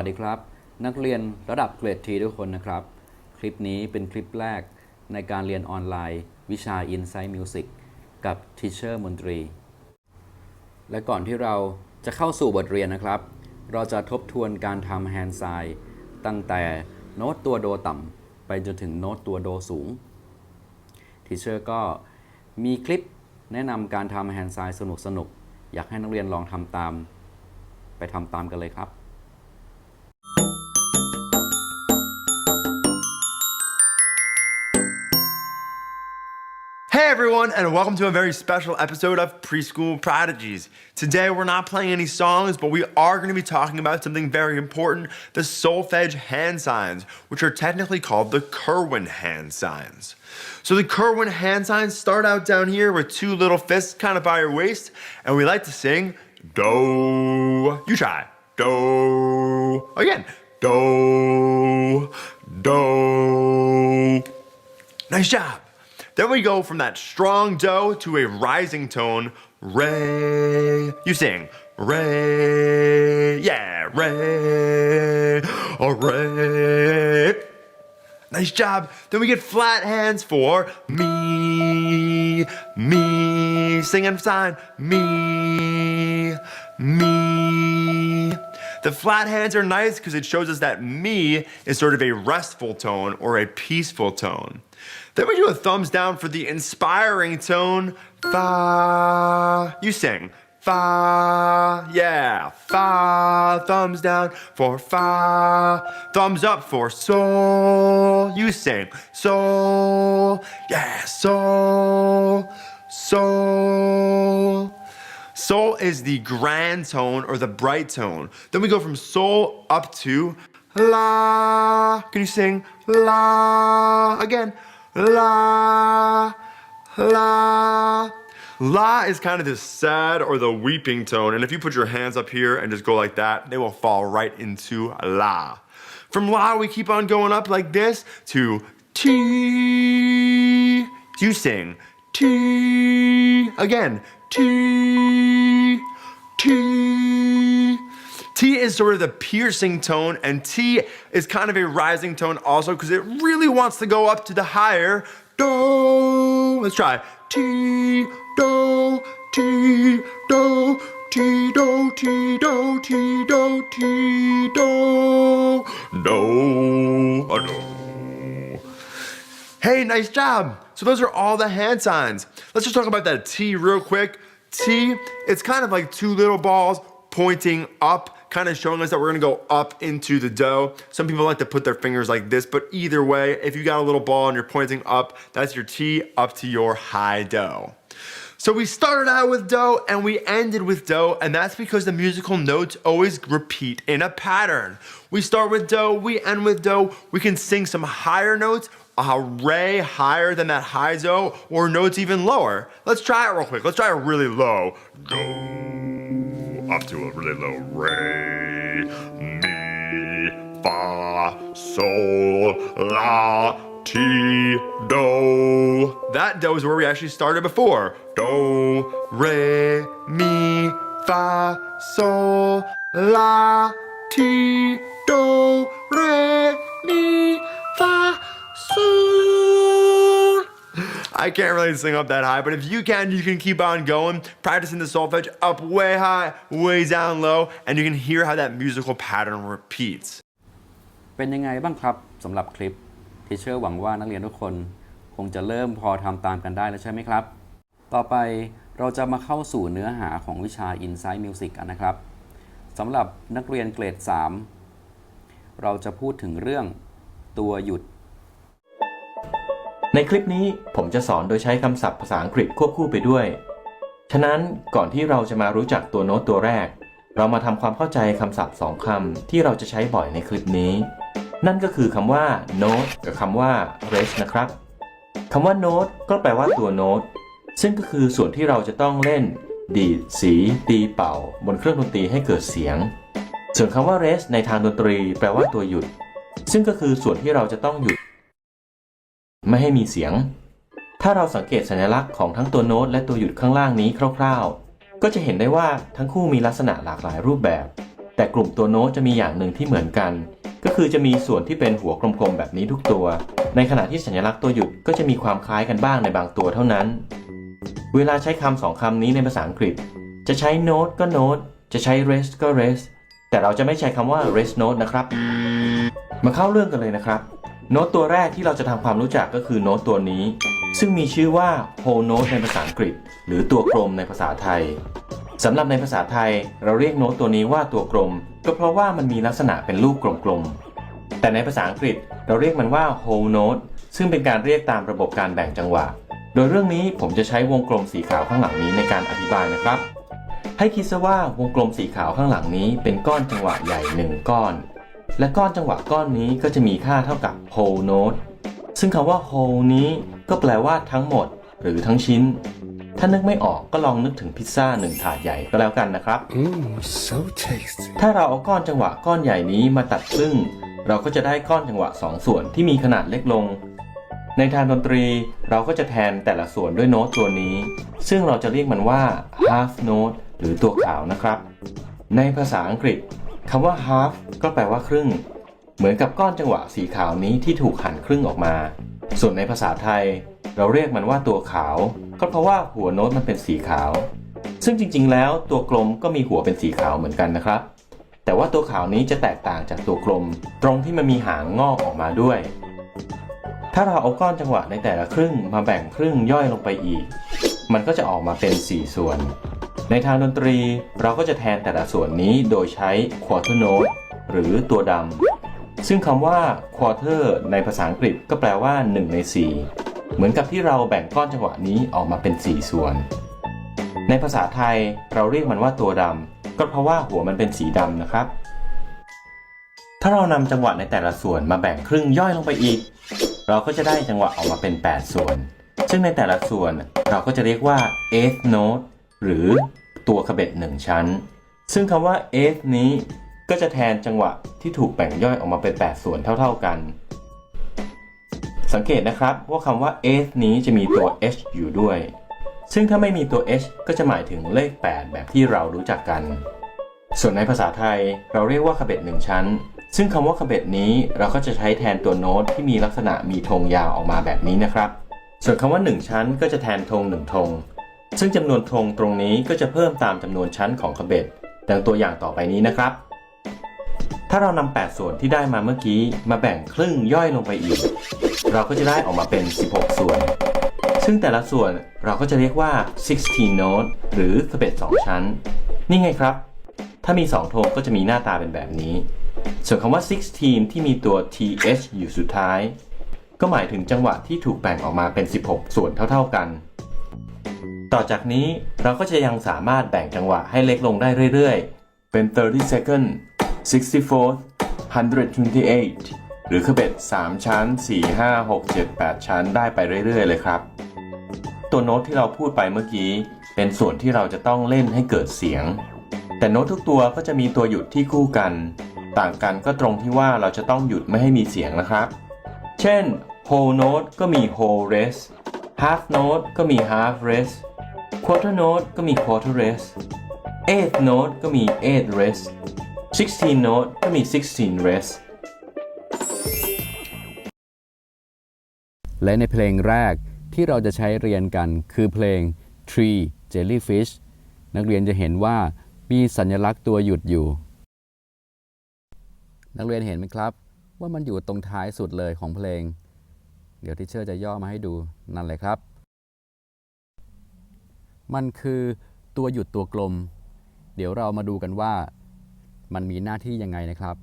สวัสดีครับ นักเรียนระดับเกรดทีทุกคนนะครับ คลิปนี้เป็นคลิปแรกในการเรียนออนไลน์ วิชา Insight Music กับ Teacher มนตรี และก่อนที่เราจะเข้าสู่บทเรียนนะครับ เราจะทบทวนการทำแฮนด์ไซน์ตั้งแต่โน้ตตัวโดต่ำไปจนถึงโน้ตตัวโดสูงทีเชอร์ก็มีคลิปแนะนำการทำแฮนด์ไซน์สนุกๆ อยากให้นักเรียนลองทำตาม ไปทำตามกันเลยครับ Hey everyone, and welcome to a very special episode of Preschool Prodigies. Today we're not playing any songs, but we are going to be talking about something very important the solfege hand signs, which are technically called the Kerwin hand signs. So the Kerwin hand signs start out down here with two little fists kind of by your waist, and we like to sing Do. You try. Do. Again. Do. Do. Nice job. Then we go from that strong do to a rising tone, re. You sing re. Yeah, re. Oh, re. Nice job. Then we get flat hands for me, me. Sing and sign, me, me. The flat hands are nice because it shows us that me is sort of a restful tone or a peaceful tone. Then we do a thumbs down for the inspiring tone, fa. You sing, fa. Yeah, fa. Thumbs down for fa. Thumbs up for sol. You sing, sol. Yeah, sol. Sol. Sol is the grand tone or the bright tone. Then we go from sol up to la. Can you sing la again? La, la. La is kind of the sad or the weeping tone, and if you put your hands up here and just go like that, they will fall right into la. From la, we keep on going up like this to T. You sing T. Again, T. T. T is sort of the piercing tone, and T is kind of a rising tone also because it really wants to go up to the higher do. Let's try T, do, T, do, T, do, T, do, T, do, T, do, do, a do. Hey, nice job. So those are all the hand signs. Let's just talk about that T real quick. T, it's kind of like two little balls pointing up, kind of showing us that we're gonna go up into the dough. Some people like to put their fingers like this, but either way, if you got a little ball and you're pointing up, that's your T up to your high dough. So we started out with do and we ended with do, and that's because the musical notes always repeat in a pattern. We start with do, we end with do. We can sing some higher notes, a re higher than that high do, or notes even lower. Let's try it real quick. Let's try a really low do up to a really low re, mi, fa, sol, la, ti, do. That do is where we actually started before. Do, re, mi, fa, sol, la, ti, do, re, mi, fa, sol. I can't really sing up that high, but if you can, you can keep on going, practicing the solfege up way high, way down low, and you can hear how that musical pattern repeats. เป็นยังไงบ้างครับสำหรับคลิปทีเชอร์หวังว่านักเรียนทุกคนคงจะเริ่มพอทำตามกันได้แล้วใช่ไหมครับ ต่อไปเราจะมาเข้าสู่เนื้อหาของวิชา Insight Music กันนะครับสำหรับนักเรียนเกรด 3 เราจะพูดถึงเรื่องตัวหยุด ในคลิปนี้ผมจะสอนโดยใช้คำศัพท์ภาษาอังกฤษควบคู่ไปด้วย ฉะนั้นก่อนที่เราจะมารู้จักตัวโน้ตตัวแรก เรามาทำความเข้าใจคำศัพท์สองคำที่เราจะใช้บ่อยในคลิปนี้ นั่นก็คือคำว่า note กับคำว่า rest นะครับคำว่า note ก็แปลว่าตัวโน้ตซึ่งก็คือส่วนที่เราจะต้องเล่น ดีดสี ตีเป่า บนเครื่องดนตรีให้เกิดเสียง ส่วนคำว่า rest ในทางดนตรี แปลว่าตัวหยุด ซึ่งก็คือส่วนที่เราจะต้องหยุด ไม่ให้มีเสียง ถ้าเราสังเกตสัญลักษณ์ของทั้งตัวโน้ตและตัวหยุดข้างล่างนี้คร่าว ๆ ก็จะเห็นได้ว่าทั้งคู่มีลักษณะหลากหลายรูปแบบ แต่กลุ่มตัวโน้ตจะมีอย่างหนึ่งที่เหมือนกัน ก็คือจะมีส่วนที่เป็นหัวกลมๆแบบนี้ทุกตัว ในขณะที่สัญลักษณ์ตัวหยุดก็จะมีความคล้ายกันบ้างในบางตัวเท่านั้น เวลาใช้คำสองคำนี้ในภาษาอังกฤษ จะใช้โน้ตก็โน้ตจะใช้ rest ก็ rest แต่เราจะไม่ใช้คำว่า rest note นะครับ มาเข้าเรื่องกันเลยนะครับ โน้ตตัวแรกที่เราจะทำความรู้จักก็คือโน้ตตัวนี้ ซึ่งมีชื่อว่า whole note ในภาษาอังกฤษ หรือตัวกลมในภาษาไทยสำหรับในภาษาไทย เราเรียกโน้ตตัวนี้ว่าตัวกลม ก็เพราะว่ามันมีลักษณะเป็นรูปกลมๆแต่ในภาษาอังกฤษเราเรียกมันว่า whole note ซึ่งเป็นการเรียกตามระบบการแบ่งจังหวะ โดยเรื่องนี้ผมจะใช้วงกลมสีขาวข้างหลังนี้ในการอธิบายนะครับ ให้คิดซะว่าวงกลมสีขาวข้างหลังนี้เป็นก้อนจังหวะใหญ่หนึ่งก้อน และก้อนจังหวะก้อนนี้ก็จะมีค่าเท่ากับ whole note ซึ่งคำว่า whole นี้ก็แปลว่าทั้งหมด หรือทั้งชิ้น ถ้านึกไม่ออกก็ลองนึกถึงพิซซ่าหนึ่งถาดใหญ่ก็แล้วกันนะครับ Mmm, so tasty. ถ้าเราเอาก้อนจังหวะก้อนใหญ่นี้มาตัดครึ่ง เราก็จะได้ก้อนจังหวะสองส่วนที่มีขนาดเล็กลง ในทางดนตรีเราก็จะแทนแต่ละส่วนด้วยโน้ตตัวนี้ ซึ่งเราจะเรียกมันว่า half note หรือตัวขาวนะครับ ในภาษาอังกฤษ คำว่า half ก็แปลว่าครึ่ง เหมือนกับก้อนจังหวะสีขาวนี้ที่ถูกหั่นครึ่งออกมา ส่วนในภาษาไทย เราเรียกมันว่าตัวขาว ก็เพราะว่าหัวโน้ตมันเป็นสีขาว ซึ่งจริง ๆ แล้วตัวกลมก็มีหัวเป็นสีขาวเหมือนกันนะครับ แต่ว่าตัวขาวนี้จะแตกต่างจากตัวกลม ตรงที่มันมีหางงอกออกมาด้วย ถ้าเราเอาก้อนจังหวะในแต่ละครึ่งมาแบ่งครึ่งย่อยลงไปอีก มันก็จะออกมาเป็น 4 ส่วน ในทางดนตรีเราก็จะแทนแต่ละส่วนนี้โดยใช้ quarter note หรือตัวดำ ซึ่งคำว่า quarter ในภาษาอังกฤษก็แปลว่า 1 ใน 4 เหมือนกับที่เราแบ่งก้อนจังหวะนี้ออกมาเป็น 4 ส่วน ในภาษาไทยเราเรียกมันว่าตัวดำ ก็เพราะว่าหัวมันเป็นสีดำนะครับ ถ้าเรานำจังหวะในแต่ละส่วนมาแบ่งครึ่งย่อยลงไปอีก เราก็จะได้จังหวะออกมาเป็น 8 ส่วน ซึ่งในแต่ละส่วนเราก็จะเรียกว่า eighth note หรือตัวขบเบ็ดหนึ่งชั้น ซึ่งคำว่า eighth นี้ก็จะแทนจังหวะที่ถูกแบ่งย่อยออกมาเป็น 8 ส่วนเท่า ๆกัน สังเกตนะครับว่าคำว่า eighth นี้จะมีตัว h อยู่ด้วย ซึ่งถ้าไม่มีตัว h ก็จะหมายถึงเลข 8 แบบที่เรารู้จักกัน ส่วนในภาษาไทยเราเรียกว่าขบเบ็ดหนึ่งชั้น ซึ่งคำว่าขบเบ็ดนี้เราก็จะใช้แทนตัวโน้ตที่มีลักษณะมีธงยาวออกมาแบบนี้นะครับ ส่วนคำว่า 1 ชั้นก็จะแทนธง1ธง ซึ่งจำนวนธงตรงนี้ก็จะเพิ่มตามจำนวนชั้นของขบเบ็ดดังตัวอย่างต่อไปนี้นะครับ ถ้าเรานำ8ส่วนที่ได้มาเมื่อกี้มาแบ่งครึ่งย่อยลงไปอีก เราก็จะได้ออกมาเป็น 16 ส่วน ซึ่งแต่ละส่วนเราก็จะเรียกว่า 16 note หรือขบเบ็ด2 ชั้น นี่ไงครับ ถ้ามี2โทนก็จะมีหน้าตาเป็นแบบนี้ ส่วนคำว่า 16 ที่มีตัว th อยู่สุดท้าย ก็หมายถึงจังหวะที่ถูกแบ่งออกมาเป็น 16 ส่วนเท่า ๆกัน ต่อจากนี้เราก็จะยังสามารถแบ่งจังหวะให้เล็กลงได้เรื่อยๆ เป็น 30 second 64 128 หรือคือเบ็ด3 ชั้น 4 5 6 7 8 ชั้นได้ไปเรื่อยๆ เลยครับ ตัวโน้ตที่เราพูดไปเมื่อกี้ เป็นส่วนที่เราจะต้องเล่นให้เกิดเสียง แต่โน้ตทุกตัวก็จะมีตัวหยุดที่คู่กัน ต่างกันก็ตรงที่ว่าเราจะต้องหยุดไม่ให้มีเสียงนะครับ เช่น whole note ก็มี whole rest half note ก็มี half rest quarter note ก็มี quarter rest eighth note ก็มี eighth rest 16 note ก็มี16 rest และในเพลงแรกที่เราจะใช้เรียนกันคือเพลง Tree Jellyfish นักเรียนจะเห็นว่ามีสัญลักษณ์ตัวหยุดอยู่ นักเรียนเห็นไหมครับ ว่ามันอยู่ตรงท้ายสุดเลยของเพลง เดี๋ยวทิเชอร์จะย่อมาให้ดูนั่นเลยครับ มันคือตัวหยุดตัวกลม เดี๋ยวเรามาดูกันว่ามันมีหน้าที่ยังไงนะครับ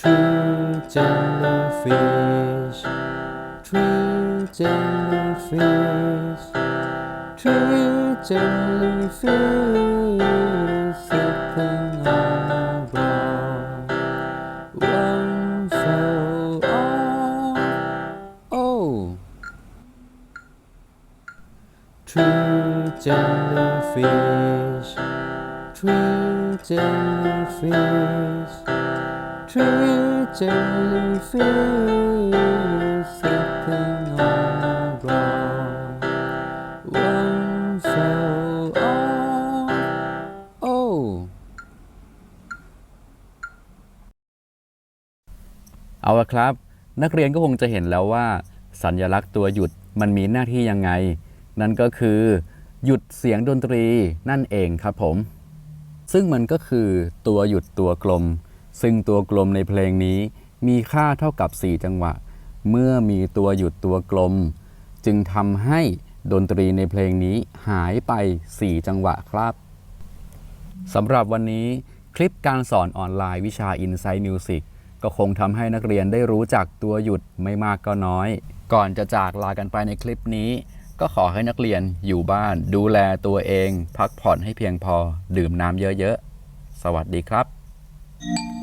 True jellyfish, true jellyfish, true jellyfish fish, true jellyfish, true jellyfish sitting on the ground. One fell off. Oh. เอาละครับ นักเรียนก็คงจะเห็นแล้วว่า สัญลักษณ์ตัวหยุดมันมีหน้าที่ยังไง นั่นก็คือ หยุดเสียงดนตรีนั่นเองครับผม ซึ่งมันก็คือตัวหยุดตัวกลม ซึ่งตัวกลมในเพลงนี้มีค่าเท่ากับ 4 จังหวะ เมื่อมีตัวหยุดตัวกลม จึงทำให้ดนตรีในเพลงนี้หายไป 4 จังหวะครับสำหรับวันนี้คลิปการสอนออนไลน์วิชา Insight Music ก็คงทำให้นักเรียนได้รู้จักตัวหยุดไม่มากก็น้อย ก่อนจะจากลากันไปในคลิปนี้ ก็ขอให้นักเรียนอยู่บ้าน ดูแลตัวเอง พักผ่อนให้เพียงพอ ดื่มน้ำเยอะๆ สวัสดีครับ Three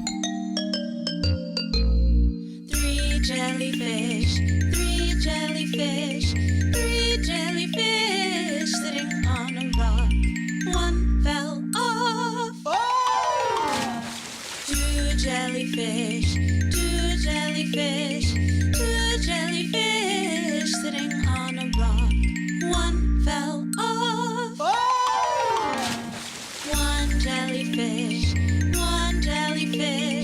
jellyfish, one jellyfish,